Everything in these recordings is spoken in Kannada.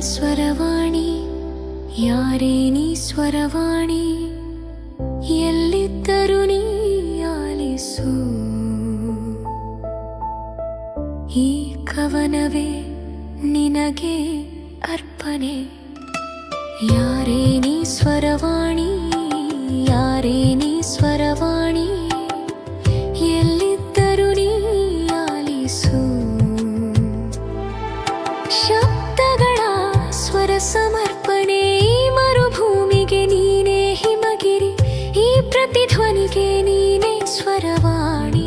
ಸ್ವರವಾಣಿ ಯಾರೇ ಸ್ವರವಾಣಿ ಎಲ್ಲಿದ್ದರೂ ಈ ಕವನವೇ ನಿನಗೆ ಅರ್ಪಣೆ. ಯಾರೇ ನೀ ಸ್ವರವಾಣಿ ಪ್ರತಿಧ್ವನಿಗೆ ನೀನೇ ಸ್ವರವಾಣಿ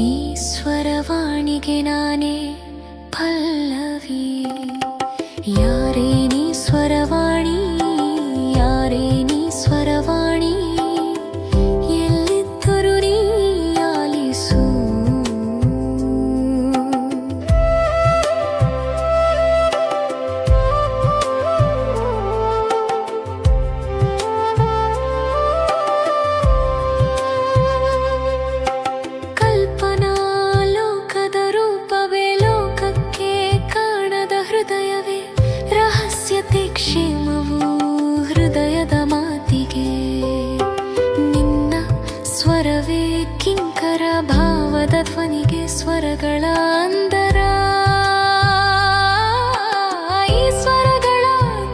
ಈ ಸ್ವರವಾಣಿಗೆ ನಾನೇ ಪಲ್ಲವಿ ಕ್ಷೇಮವು ಹೃದಯದ ಮಾತಿಗೆ. ನಿನ್ನ ಸ್ವರವೇ ಕಿಂಕರ ಭಾವದ ಧ್ವನಿಗೆ ಸ್ವರಗಳ ಅಂದರ. ಈ ಸ್ವರಗಳ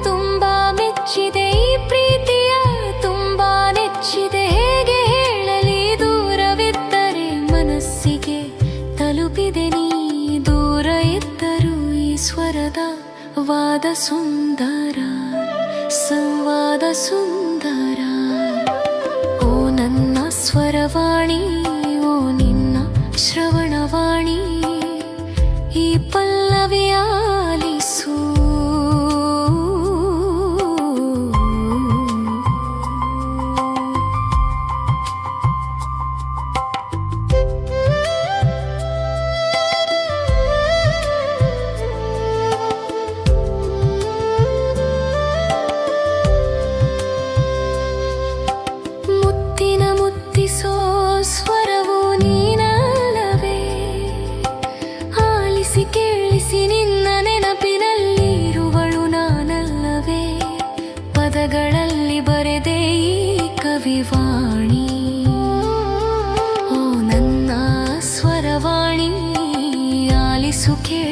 ತುಂಬಾ ಮೆಚ್ಚಿದೆ, ಈ ಪ್ರೀತಿಯ ತುಂಬಾ ನೆಚ್ಚಿದೆ. ಹೇಗೆ ಹೇಳಲಿ ದೂರವಿದ್ದರೆ ಮನಸ್ಸಿಗೆ ತಲುಪಿದೆ ನೀ ದೂರ ಇದ್ದರೂ ಈ ಸ್ವರದ वादसुन्दरा संवादसुन्दर। ಕವಿತೆಗಳಲ್ಲಿ ಬರೆದೆ ಈ ಕವಿವಾಣಿ ಓ ನನ್ನ ಸ್ವರವಾಣಿ ಆಲಿಸುಕೆ